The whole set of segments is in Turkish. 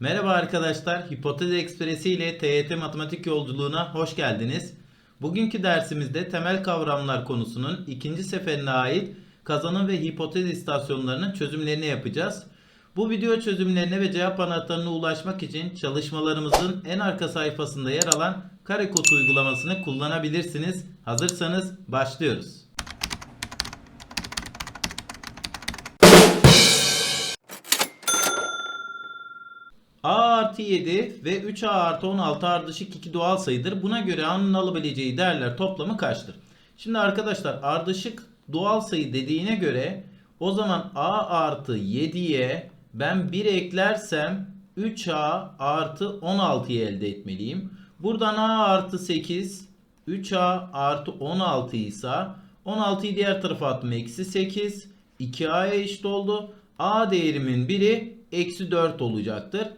Merhaba arkadaşlar, Hipotez Ekspresi ile TYT Matematik Yolculuğuna hoş geldiniz. Bugünkü dersimizde temel kavramlar konusunun ikinci seferine ait kazanım ve hipotez istasyonlarının çözümlerini yapacağız. Bu video çözümlerine ve cevap anahtarına ulaşmak için çalışmalarımızın en arka sayfasında yer alan Karekod uygulamasını kullanabilirsiniz. Hazırsanız başlıyoruz. Artı 7 ve 3A artı 16 ardışık iki doğal sayıdır. Buna göre A'nın alabileceği değerler toplamı kaçtır? Şimdi arkadaşlar ardışık doğal sayı dediğine göre o zaman A artı 7'ye ben 1 eklersem 3A artı 16'yı elde etmeliyim. Buradan A artı 8 3A artı 16 ise 16'yı diğer tarafa attım eksi 8 2A'ya eşit oldu. A değerimin biri eksi 4 olacaktır.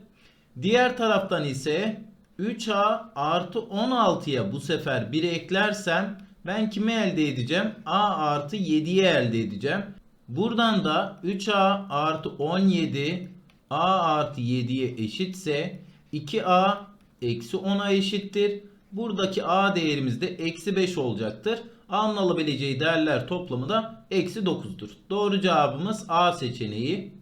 Diğer taraftan ise 3A artı 16'ya bu sefer 1'i eklersem ben kimi elde edeceğim? A artı 7'yi elde edeceğim. Buradan da 3A artı 17 A artı 7'ye eşitse 2A eksi 10'a eşittir. Buradaki A değerimiz de eksi 5 olacaktır. A'nın alabileceği değerler toplamı da eksi 9'dur. Doğru cevabımız A seçeneği.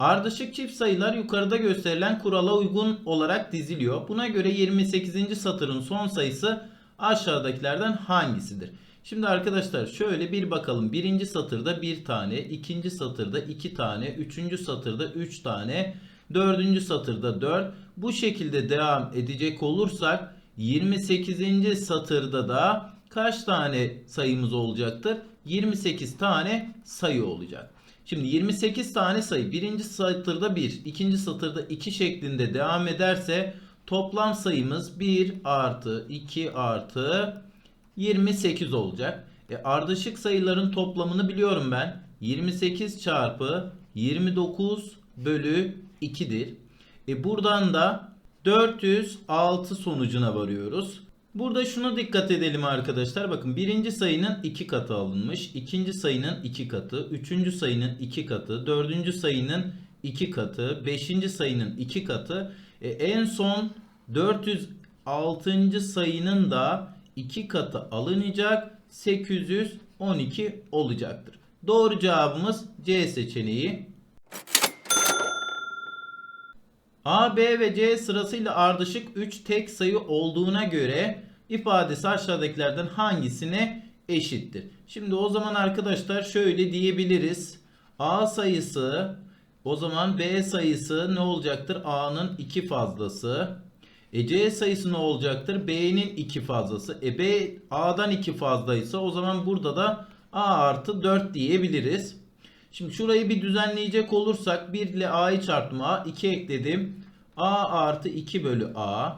Ardışık çift sayılar yukarıda gösterilen kurala uygun olarak diziliyor. Buna göre 28. satırın son sayısı aşağıdakilerden hangisidir? Şimdi arkadaşlar şöyle bir bakalım. Birinci satırda bir tane, ikinci satırda iki tane, üçüncü satırda üç tane, dördüncü satırda dört. Bu şekilde devam edecek olursak 28. satırda da kaç tane sayımız olacaktır? 28 tane sayı olacak. Şimdi 28 tane sayı birinci satırda 1, ikinci satırda 2 şeklinde devam ederse toplam sayımız 1 artı 2 artı 28 olacak. E, ardışık sayıların toplamını biliyorum ben. 28 çarpı 29 bölü 2'dir. E, buradan da 406 sonucuna varıyoruz. Burada şuna dikkat edelim arkadaşlar. Bakın birinci sayının iki katı alınmış. ikinci sayının iki katı. Üçüncü sayının iki katı. Dördüncü sayının iki katı. Beşinci sayının iki katı. E, en son 406. sayının da iki katı alınacak. 812 olacaktır. Doğru cevabımız C seçeneği. A, B ve C sırasıyla ardışık 3 tek sayı olduğuna göre ifadesi aşağıdakilerden hangisine eşittir? Şimdi o zaman arkadaşlar şöyle diyebiliriz. A sayısı o zaman B sayısı ne olacaktır? A'nın 2 fazlası. E C sayısı ne olacaktır? B'nin 2 fazlası. E B A'dan 2 fazlaysa o zaman burada da A artı 4 diyebiliriz. Şimdi şurayı bir düzenleyecek olursak 1 ile A'yı çarptım A 2 ekledim. A artı 2 bölü A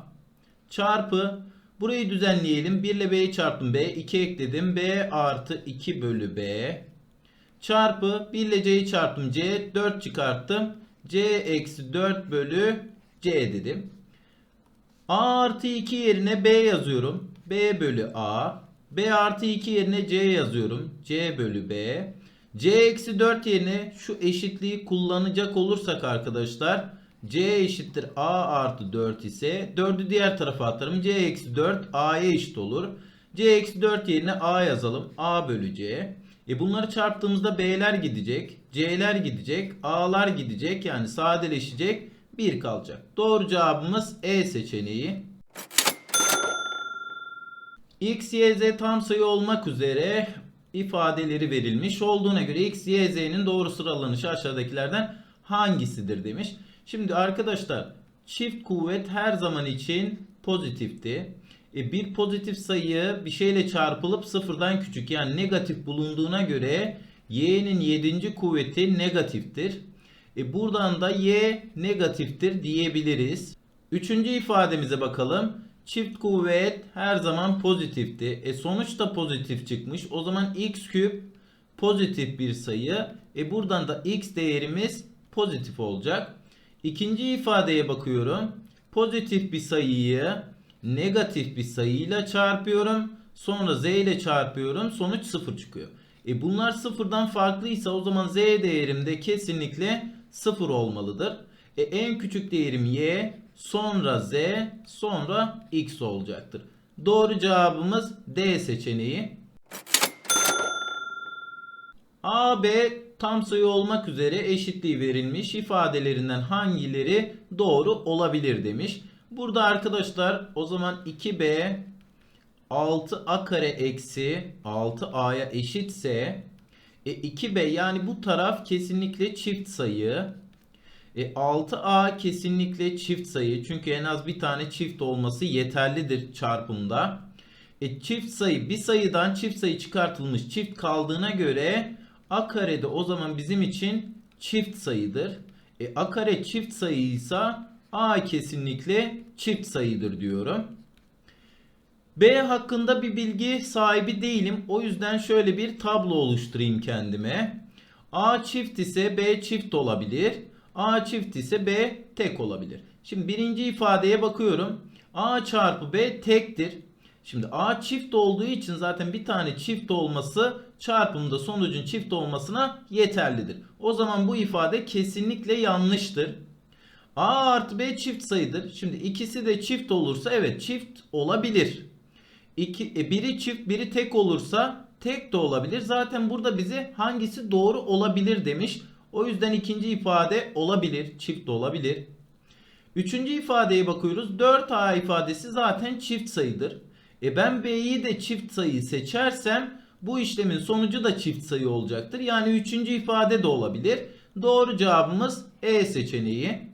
çarpı burayı düzenleyelim. 1 ile B'yi çarptım B 2 ekledim. B artı 2 bölü B çarpı 1 ile C'yi çarptım C 4 çıkarttım. C eksi 4 bölü C dedim. A artı 2 yerine B yazıyorum. B bölü A. B artı 2 yerine C yazıyorum. C bölü B. C eksi 4 yerine şu eşitliği kullanacak olursak arkadaşlar C eşittir A artı 4 ise 4'ü diğer tarafa atarım. C eksi 4 A'ya eşit olur. C eksi 4 yerine A yazalım. A bölü C. E bunları çarptığımızda B'ler gidecek. C'ler gidecek. A'lar gidecek. Yani sadeleşecek. 1 kalacak. Doğru cevabımız E seçeneği. X, Y, Z tam sayı olmak üzere ifadeleri verilmiş olduğuna göre X, Y, Z'nin doğru sıralanışı aşağıdakilerden hangisidir demiş. Şimdi arkadaşlar çift kuvvet her zaman için pozitifti. E, bir pozitif sayı bir şeyle çarpılıp sıfırdan küçük yani negatif bulunduğuna göre y'nin 7. kuvveti negatiftir. E, buradan da y negatiftir diyebiliriz. Üçüncü ifademize bakalım. Çift kuvvet her zaman pozitifti. E sonuç da pozitif çıkmış. O zaman x küp pozitif bir sayı. E buradan da x değerimiz pozitif olacak. İkinci ifadeye bakıyorum. Pozitif bir sayıyı negatif bir sayıyla çarpıyorum. Sonra z ile çarpıyorum. Sonuç 0 çıkıyor. E bunlar sıfırdan farklıysa o zaman z değerim de kesinlikle 0 olmalıdır. E, en küçük değerim y, sonra z, sonra x olacaktır. Doğru cevabımız D seçeneği. A, B tam sayı olmak üzere eşitliği verilmiş ifadelerinden hangileri doğru olabilir demiş. Burada arkadaşlar o zaman 2B 6A kare eksi 6A'ya eşitse e, 2B yani bu taraf kesinlikle çift sayı. E, 6A kesinlikle çift sayı. Çünkü en az bir tane çift olması yeterlidir çarpımda. E, çift sayı bir sayıdan çift sayı çıkartılmış çift kaldığına göre A kare de o zaman bizim için çift sayıdır. E, A kare çift sayıysa A kesinlikle çift sayıdır diyorum. B hakkında bir bilgi sahibi değilim. O yüzden şöyle bir tablo oluşturayım kendime. A çift ise B çift olabilir. A çift ise B tek olabilir. Şimdi birinci ifadeye bakıyorum. A çarpı B tektir. Şimdi A çift olduğu için zaten bir tane çift olması çarpımda sonucun çift olmasına yeterlidir. O zaman bu ifade kesinlikle yanlıştır. A artı B çift sayıdır. Şimdi ikisi de çift olursa evet çift olabilir. İki, e, biri çift biri tek olursa tek de olabilir. Zaten burada bize hangisi doğru olabilir demiş. O yüzden ikinci ifade olabilir. Çift olabilir. Üçüncü ifadeye bakıyoruz. 4A ifadesi zaten çift sayıdır. E ben B'yi de çift sayı seçersem bu işlemin sonucu da çift sayı olacaktır. Yani üçüncü ifade de olabilir. Doğru cevabımız E seçeneği.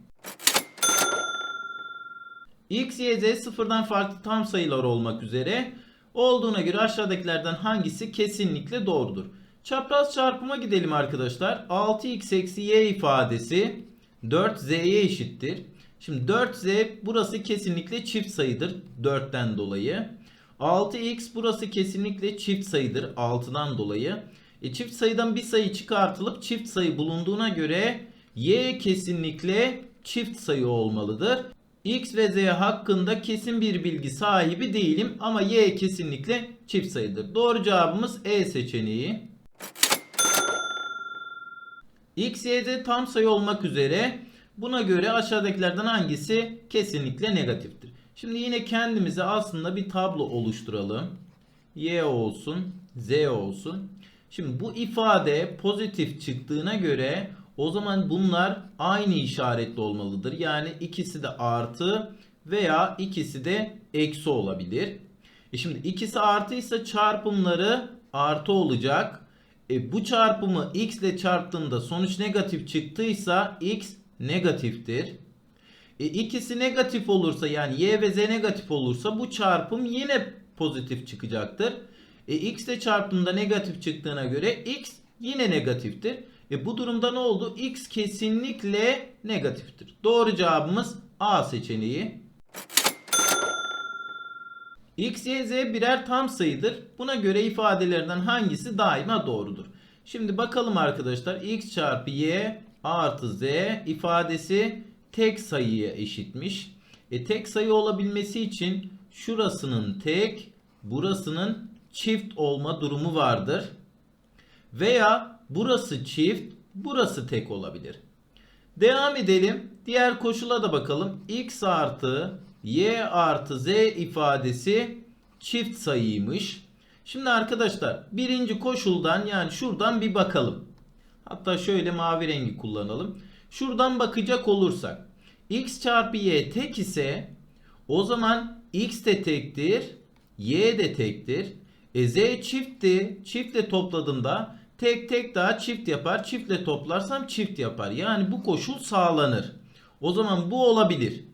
X, Y, Z sıfırdan farklı tam sayılar olmak üzere olduğuna göre aşağıdakilerden hangisi kesinlikle doğrudur? Çapraz çarpıma gidelim arkadaşlar. 6x eksi y ifadesi 4z'ye eşittir. Şimdi 4z burası kesinlikle çift sayıdır 4'ten dolayı. 6x burası kesinlikle çift sayıdır 6'dan dolayı. E, çift sayıdan bir sayı çıkartılıp çift sayı bulunduğuna göre y kesinlikle çift sayı olmalıdır. X ve Z hakkında kesin bir bilgi sahibi değilim ama Y kesinlikle çift sayıdır. Doğru cevabımız E seçeneği. X, Y, Z tam sayı olmak üzere buna göre aşağıdakilerden hangisi kesinlikle negatiftir? Şimdi yine kendimize aslında bir tablo oluşturalım. Y olsun, Z olsun. Şimdi bu ifade pozitif çıktığına göre o zaman bunlar aynı işaretli olmalıdır. Yani ikisi de artı veya ikisi de eksi olabilir. E şimdi ikisi artıysa çarpımları artı olacak. E bu çarpımı x ile çarptığında sonuç negatif çıktıysa x negatiftir. E ikisi negatif olursa yani y ve z negatif olursa bu çarpım yine pozitif çıkacaktır. E x ile çarptığında negatif çıktığına göre x yine negatiftir. E bu durumda ne oldu? X kesinlikle negatiftir. Doğru cevabımız A seçeneği. X, Y, Z birer tam sayıdır. Buna göre ifadelerden hangisi daima doğrudur? Şimdi bakalım arkadaşlar. X çarpı Y artı Z ifadesi tek sayıya eşitmiş. E tek sayı olabilmesi için şurasının tek, burasının çift olma durumu vardır. Veya burası çift, burası tek olabilir. Devam edelim. Diğer koşula da bakalım. X artı Y artı Z ifadesi çift sayıymış. Şimdi arkadaşlar birinci koşuldan yani şuradan bir bakalım. Hatta şöyle mavi rengi kullanalım. Şuradan bakacak olursak x çarpı y tek ise o zaman x de tektir, y de tektir. E z çiftti. Çiftle topladığımda tek tek daha çift yapar. Çiftle toplarsam çift yapar. Yani bu koşul sağlanır. O zaman bu olabilir.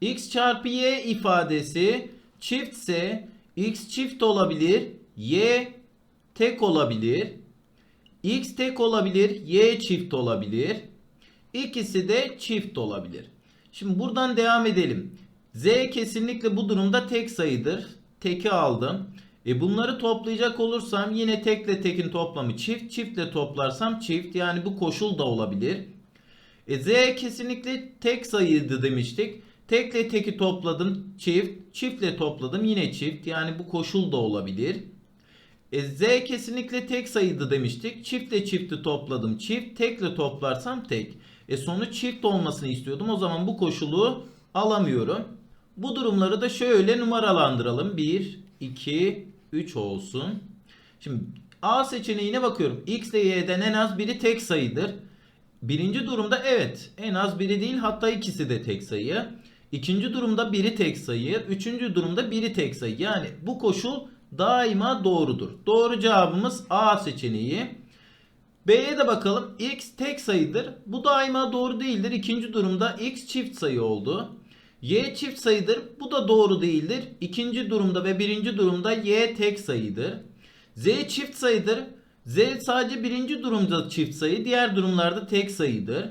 X çarpı y ifadesi çiftse x çift olabilir. y tek olabilir. x tek olabilir. y çift olabilir. İkisi de çift olabilir. Şimdi buradan devam edelim. Z kesinlikle bu durumda tek sayıdır. Teki aldım. E bunları toplayacak olursam yine tekle tekin toplamı çift. Çiftle toplarsam çift. Yani bu koşul da olabilir. E Z kesinlikle tek sayıydı demiştik. Tekle teki topladım çift. Çiftle topladım yine çift. Yani bu koşul da olabilir. E, Z kesinlikle tek sayıydı demiştik. Çiftle çifti topladım. Çift tekle toplarsam tek. E sonuç çift olmasını istiyordum. O zaman bu koşulu alamıyorum. Bu durumları da şöyle numaralandıralım. 1, 2, 3 olsun. Şimdi A seçeneğine bakıyorum. X ile Y'den en az biri tek sayıdır. Birinci durumda evet en az biri değil hatta ikisi de tek sayı. İkinci durumda biri tek sayı. Üçüncü durumda biri tek sayı. Yani bu koşul daima doğrudur. Doğru cevabımız A seçeneği. B'ye de bakalım. X tek sayıdır. Bu daima doğru değildir. İkinci durumda X çift sayı oldu. Y çift sayıdır. Bu da doğru değildir. İkinci durumda ve birinci durumda Y tek sayıdır. Z çift sayıdır. Z sadece birinci durumda çift sayı, diğer durumlarda tek sayıdır.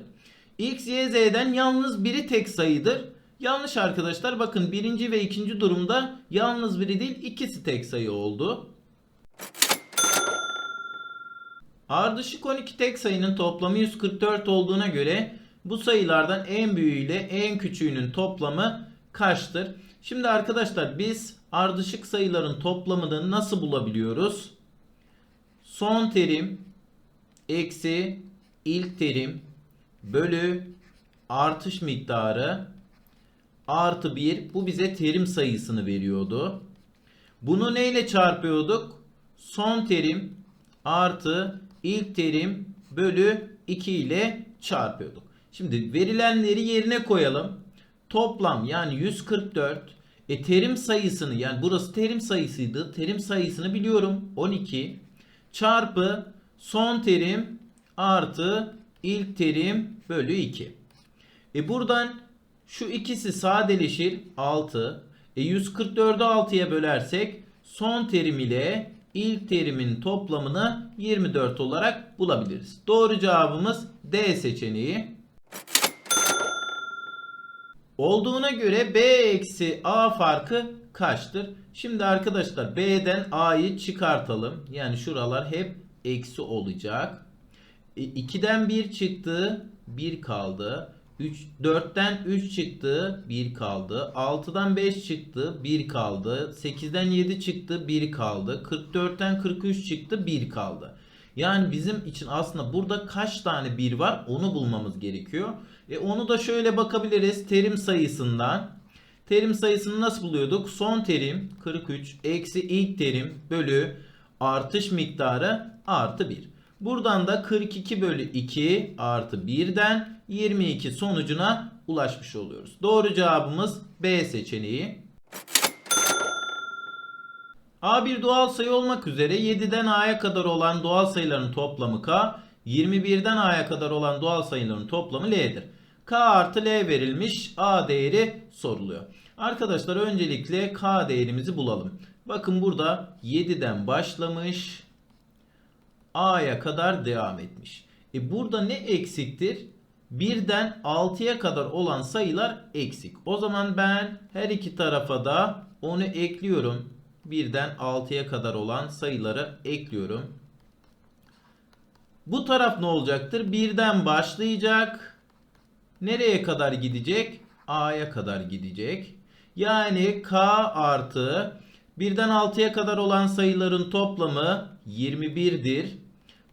X, Y, Z'den yalnız biri tek sayıdır. Yanlış arkadaşlar. Bakın birinci ve ikinci durumda yalnız biri değil ikisi tek sayı oldu. Ardışık 12 tek sayının toplamı 144 olduğuna göre bu sayılardan en büyüğü ile en küçüğünün toplamı kaçtır? Şimdi arkadaşlar biz ardışık sayıların toplamını nasıl bulabiliyoruz? Son terim eksi ilk terim bölü artış miktarı artı 1 bu bize terim sayısını veriyordu. Bunu neyle çarpıyorduk? Son terim artı ilk terim bölü 2 ile çarpıyorduk. Şimdi verilenleri yerine koyalım. Toplam yani 144 e terim sayısını yani burası terim sayısıydı. Terim sayısını biliyorum 12 çarpı son terim artı ilk terim bölü 2. E buradan şu ikisi sadeleşir 6. E 144'ü 6'ya bölersek son terim ile ilk terimin toplamını 24 olarak bulabiliriz. Doğru cevabımız D seçeneği. Olduğuna göre B eksi A farkı kaçtır? Şimdi arkadaşlar B'den A'yı çıkartalım. Yani şuralar hep eksi olacak. E, 2'den 1 çıktı. 1 kaldı. 3, 4'ten 3 çıktı. 1 kaldı. 6'dan 5 çıktı. 1 kaldı. 8'den 7 çıktı. 1 kaldı. 44'ten 43 çıktı. 1 kaldı. Yani bizim için aslında burada kaç tane 1 var onu bulmamız gerekiyor. E onu da şöyle bakabiliriz. Terim sayısından. Terim sayısını nasıl buluyorduk? Son terim 43 eksi ilk terim bölü artış miktarı artı 1. Buradan da 42 bölü 2 artı 1'den 22 sonucuna ulaşmış oluyoruz. Doğru cevabımız B seçeneği. A bir doğal sayı olmak üzere 7'den A'ya kadar olan doğal sayıların toplamı K, 21'den A'ya kadar olan doğal sayıların toplamı L'dir. K artı L verilmiş A değeri soruluyor. Arkadaşlar öncelikle K değerimizi bulalım. Bakın burada 7'den başlamış A'ya kadar devam etmiş. E burada ne eksiktir? 1'den 6'ya kadar olan sayılar eksik. O zaman ben her iki tarafa da onu ekliyorum. 1'den 6'ya kadar olan sayıları ekliyorum. Bu taraf ne olacaktır? 1'den başlayacak. Nereye kadar gidecek? A'ya kadar gidecek. Yani K artı 1'den 6'ya kadar olan sayıların toplamı 21'dir.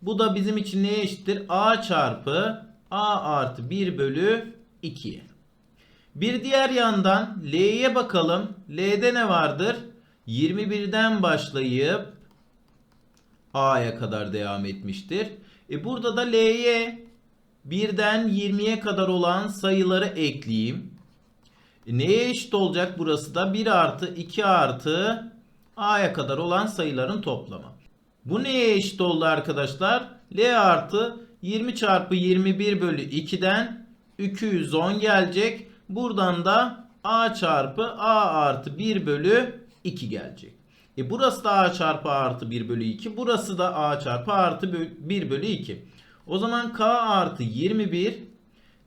Bu da bizim için neye eşittir? A çarpı A artı 1 bölü 2. Bir diğer yandan L'ye bakalım. L'de ne vardır? 21'den başlayıp A'ya kadar devam etmiştir. E burada da L'ye 1'den 20'ye kadar olan sayıları ekleyeyim. E neye eşit olacak burası da? 1 artı 2 artı A'ya kadar olan sayıların toplamı. Bu neye eşit oldu arkadaşlar? L artı 20 çarpı 21 bölü 2'den 210 gelecek. Buradan da A çarpı A artı 1 bölü 2 gelecek. E burası da A çarpı A artı 1 bölü 2. Burası da A çarpı A artı 1 bölü 2. O zaman K artı 21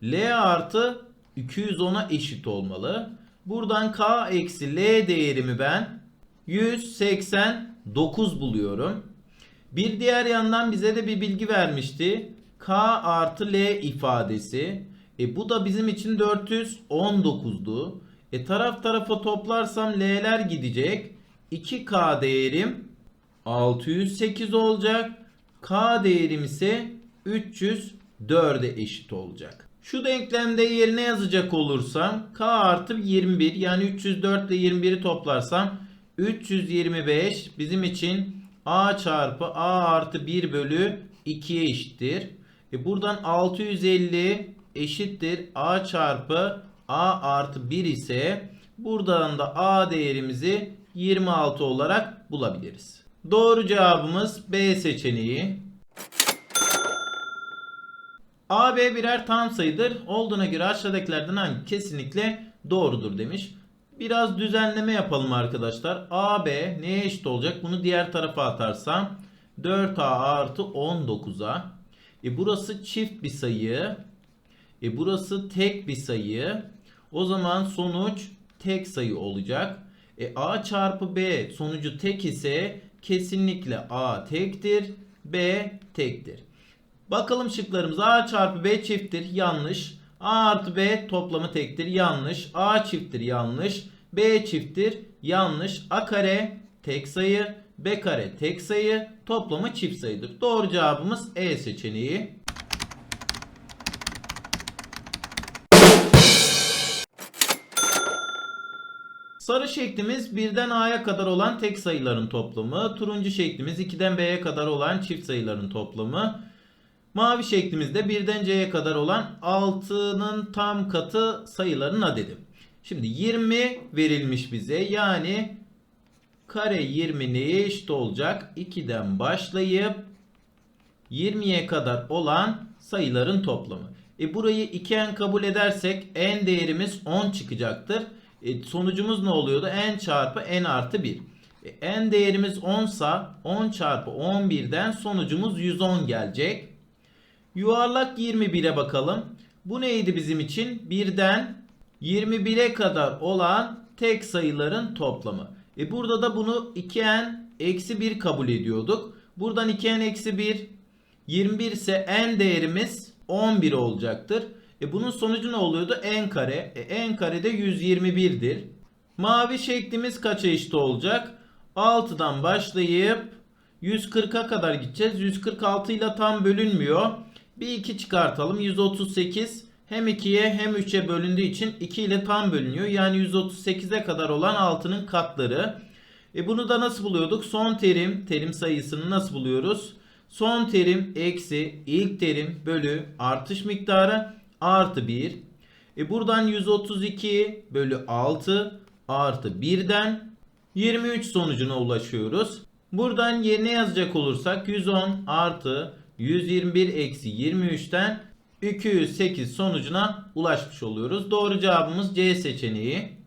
L artı 210'a eşit olmalı. Buradan K eksi L değerimi ben 189 buluyorum. Bir diğer yandan bize de bir bilgi vermişti. K artı L ifadesi. E bu da bizim için 419'du. E taraf tarafa toplarsam L'ler gidecek. 2K değerim 608 olacak. K değerim ise 304'e eşit olacak. Şu denklemde yerine yazacak olursam K artı 21 yani 304 ile 21'i toplarsam 325 bizim için A çarpı A artı 1 bölü 2'ye eşittir. E buradan 650 eşittir A çarpı A artı 1 ise buradan da A değerimizi 26 olarak bulabiliriz. Doğru cevabımız B seçeneği. A, B birer tam sayıdır. Olduğuna göre aşağıdakilerden hangi kesinlikle doğrudur demiş. Biraz düzenleme yapalım arkadaşlar. A, B neye eşit olacak? Bunu diğer tarafa atarsam 4A artı 19'a. E burası çift bir sayı. E burası tek bir sayı. O zaman sonuç tek sayı olacak. E A çarpı B sonucu tek ise kesinlikle A tektir. B tektir. Bakalım şıklarımız A çarpı B çifttir. Yanlış. A artı B toplamı tektir. Yanlış. A çifttir. Yanlış. B çifttir. Yanlış. A kare tek sayı. B kare tek sayı. Toplamı çift sayıdır. Doğru cevabımız E seçeneği. Sarı şeklimiz birden A'ya kadar olan tek sayıların toplamı. Turuncu şeklimiz 2'den B'ye kadar olan çift sayıların toplamı. Mavi şeklimizde birden C'ye kadar olan 6'nın tam katı sayıların adedi. Şimdi 20 verilmiş bize. Yani kare 20 neye eşit olacak? 2'den başlayıp 20'ye kadar olan sayıların toplamı. E burayı 2n kabul edersek n değerimiz 10 çıkacaktır. E sonucumuz ne oluyordu? n çarpı n artı 1. E n değerimiz 10 sa 10 çarpı 11'den sonucumuz 110 gelecek. Yuvarlak 21'e bakalım. Bu neydi bizim için? 1'den 21'e kadar olan tek sayıların toplamı. E burada da bunu 2n eksi 1 kabul ediyorduk. Buradan 2n eksi 1 21 ise n değerimiz 11 olacaktır. E bunun sonucu ne oluyordu? n kare. E n kare de 121'dir. Mavi şeklimiz kaça eşit olacak? 6'dan başlayıp 140'a kadar gideceğiz. 146 ile tam bölünmüyor. Bir 2 çıkartalım. 138 hem 2'ye hem 3'e bölündüğü için 2 ile tam bölünüyor. Yani 138'e kadar olan 6'nın katları. E bunu da nasıl buluyorduk? Son terim, terim sayısını nasıl buluyoruz? Son terim eksi ilk terim bölü artış miktarı artı 1. E buradan 132 bölü 6 artı 1'den 23 sonucuna ulaşıyoruz. Buradan yerine yazacak olursak 110 artı 121 eksi 23'ten 208 sonucuna ulaşmış oluyoruz. Doğru cevabımız C seçeneği.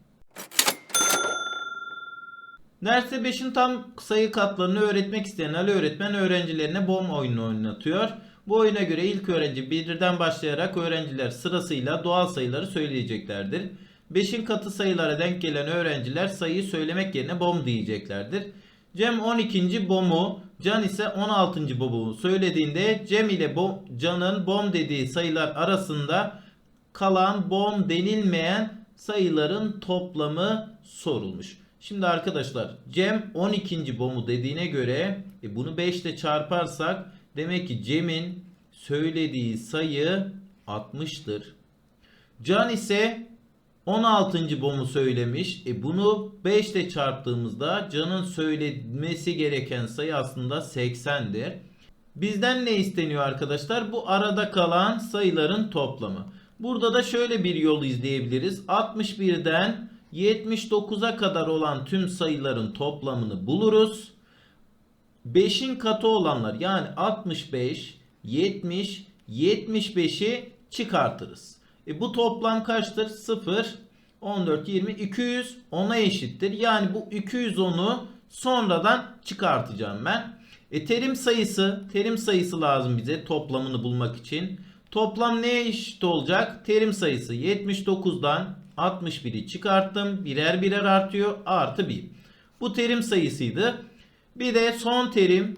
Derste 5'in tam sayı katlarını öğretmek isteyen Ali öğretmen öğrencilerine bomb oyunu oynatıyor. Bu oyuna göre ilk öğrenci birden başlayarak öğrenciler sırasıyla doğal sayıları söyleyeceklerdir. 5'in katı sayılara denk gelen öğrenciler sayıyı söylemek yerine bom diyeceklerdir. Cem 12. bomu, Can ise 16. bomu söylediğinde Cem ile bom, Can'ın bom dediği sayılar arasında kalan bom denilmeyen sayıların toplamı sorulmuş. Şimdi arkadaşlar Cem 12. bomu dediğine göre e bunu 5 ile çarparsak demek ki Cem'in söylediği sayı 60'tır. Can ise 16. bomu söylemiş. E bunu 5 ile çarptığımızda Can'ın söylemesi gereken sayı aslında 80'dir. Bizden ne isteniyor arkadaşlar? Bu arada kalan sayıların toplamı. Burada da şöyle bir yol izleyebiliriz. 61'den 79'a kadar olan tüm sayıların toplamını buluruz. 5'in katı olanlar yani 65, 70, 75'i çıkartırız. E bu toplam kaçtır? 0, 14, 20, 200 10'a eşittir. Yani bu 210'u sonradan çıkartacağım ben. E terim sayısı, terim sayısı lazım bize toplamını bulmak için. Toplam neye eşit olacak? Terim sayısı 79'dan 61'i çıkarttım. Birer birer artıyor. Artı 1. Bu terim sayısıydı. Bir de son terim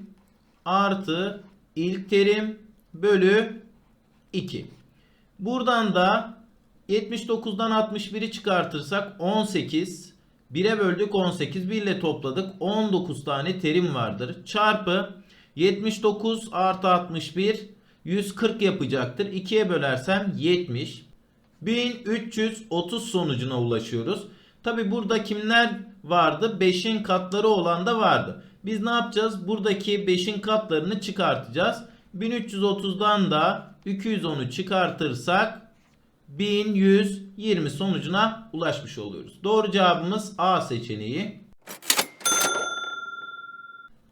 artı ilk terim bölü 2. Buradan da 79'dan 61'i çıkartırsak 18 1'e böldük 18. 1 ile topladık. 19 tane terim vardır. Çarpı 79 artı 61 140 yapacaktır. 2'ye bölersem 70. 1330 sonucuna ulaşıyoruz. Tabi burada kimler vardı? 5'in katları olan da vardı. Biz ne yapacağız? Buradaki 5'in katlarını çıkartacağız. 1330'dan da 210'u çıkartırsak 1120 sonucuna ulaşmış oluyoruz. Doğru cevabımız A seçeneği.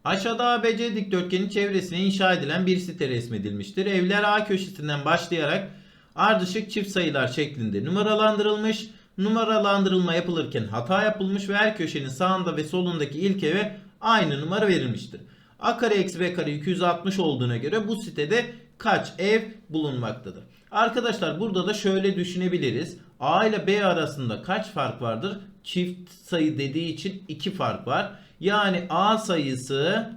Aşağıda ABC dikdörtgenin çevresine inşa edilen bir site resmedilmiştir. Evler A köşesinden başlayarak ardışık çift sayılar şeklinde numaralandırılmış. Numaralandırılma yapılırken hata yapılmış ve her köşenin sağında ve solundaki ilk eve aynı numara verilmiştir. A kare eksi B kare 260 olduğuna göre bu sitede kaç ev bulunmaktadır? Arkadaşlar burada da şöyle düşünebiliriz. A ile B arasında kaç fark vardır? Çift sayı dediği için 2 fark var. Yani A sayısı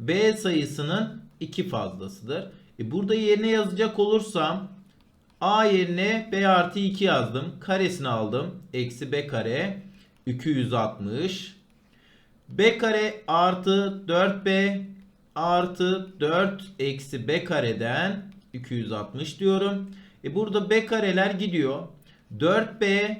B sayısının 2 fazlasıdır. E burada yerine yazacak olursam A yerine B artı 2 yazdım. Karesini aldım. Eksi B kare 260. B kare artı 4B artı 4 eksi B kareden 260 diyorum. E burada B kareler gidiyor. 4B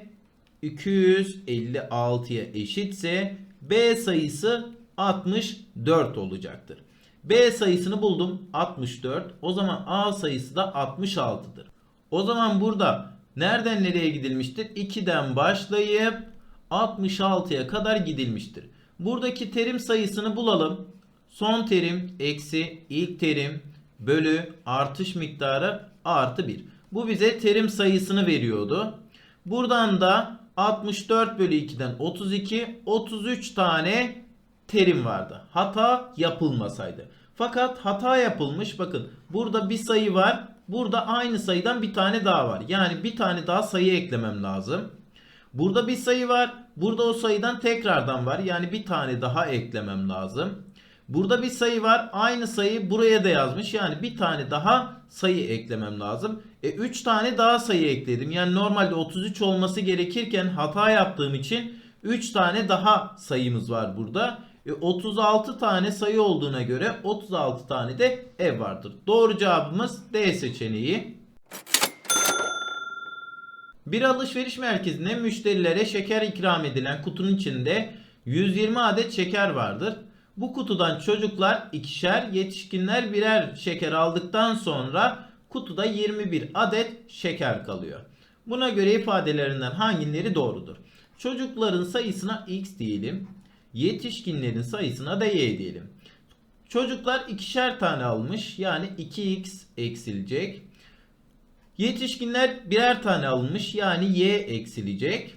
256'ya eşitse B sayısı 64 olacaktır. B sayısını buldum 64. O zaman A sayısı da 66'dır. O zaman burada nereden nereye gidilmiştir? 2'den başlayıp 66'ya kadar gidilmiştir. Buradaki terim sayısını bulalım. Son terim eksi ilk terim bölü artış miktarı artı 1. Bu bize terim sayısını veriyordu. Buradan da 64 bölü 2'den 32 33 tane terim vardı. Hata yapılmasaydı. Fakat hata yapılmış. Bakın burada bir sayı var. Burada aynı sayıdan bir tane daha var. Yani bir tane daha sayı eklemem lazım. Burada bir sayı var. Burada o sayıdan tekrardan var. Yani bir tane daha eklemem lazım. Burada bir sayı var. Aynı sayı buraya da yazmış. Yani bir tane daha sayı eklemem lazım. E 3 tane daha sayı ekledim. Yani normalde 33 olması gerekirken hata yaptığım için 3 tane daha sayımız var burada. E 36 tane sayı olduğuna göre 36 tane de ev vardır. Doğru cevabımız D seçeneği. Bir alışveriş merkezinde müşterilere şeker ikram edilen kutunun içinde 120 adet şeker vardır. Bu kutudan çocuklar ikişer, yetişkinler birer şeker aldıktan sonra kutuda 21 adet şeker kalıyor. Buna göre ifadelerinden hangileri doğrudur? Çocukların sayısına x diyelim. Yetişkinlerin sayısına da y diyelim. Çocuklar ikişer tane almış. Yani 2x eksilecek. Yetişkinler birer tane almış. Yani y eksilecek.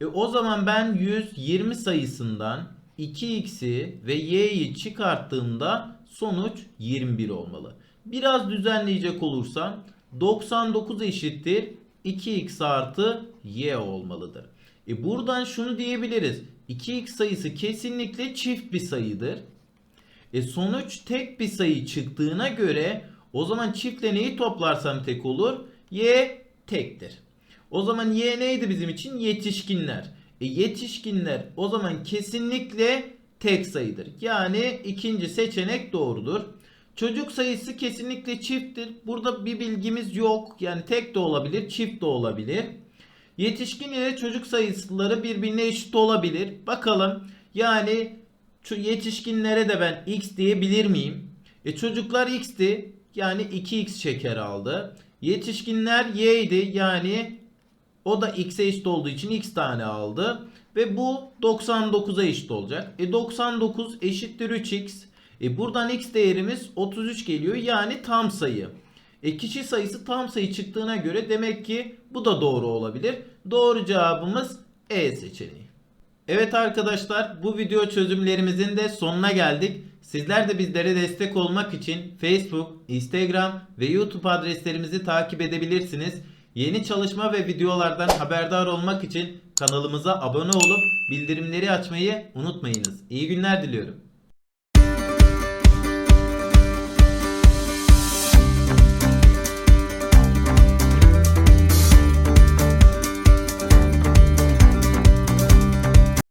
E o zaman ben 120 sayısından 2x'i ve y'yi çıkarttığımda sonuç 21 olmalı. Biraz düzenleyecek olursam 99 eşittir 2x artı y olmalıdır. E buradan şunu diyebiliriz. 2x sayısı kesinlikle çift bir sayıdır. E sonuç tek bir sayı çıktığına göre o zaman çiftle neyi toplarsam tek olur? Y tektir. O zaman y neydi bizim için? Yetişkinler. E yetişkinler o zaman kesinlikle tek sayıdır. Yani ikinci seçenek doğrudur. Çocuk sayısı kesinlikle çifttir. Burada bir bilgimiz yok. Yani tek de olabilir, çift de olabilir. Yetişkin ile çocuk sayıları birbirine eşit olabilir. Bakalım. Yani şu yetişkinlere de ben x diyebilir miyim? E çocuklar x'ti. Yani 2x şeker aldı. Yetişkinler y'ydi. Yani o da x'e eşit olduğu için x tane aldı. Ve bu 99'a eşit olacak. E 99 eşittir 3x. E buradan x değerimiz 33 geliyor. Yani tam sayı. E kişi sayısı tam sayı çıktığına göre demek ki bu da doğru olabilir. Doğru cevabımız E seçeneği. Evet arkadaşlar bu video çözümlerimizin de sonuna geldik. Sizler de bizlere destek olmak için Facebook, Instagram ve YouTube adreslerimizi takip edebilirsiniz. Yeni çalışma ve videolardan haberdar olmak için kanalımıza abone olup bildirimleri açmayı unutmayınız. İyi günler diliyorum.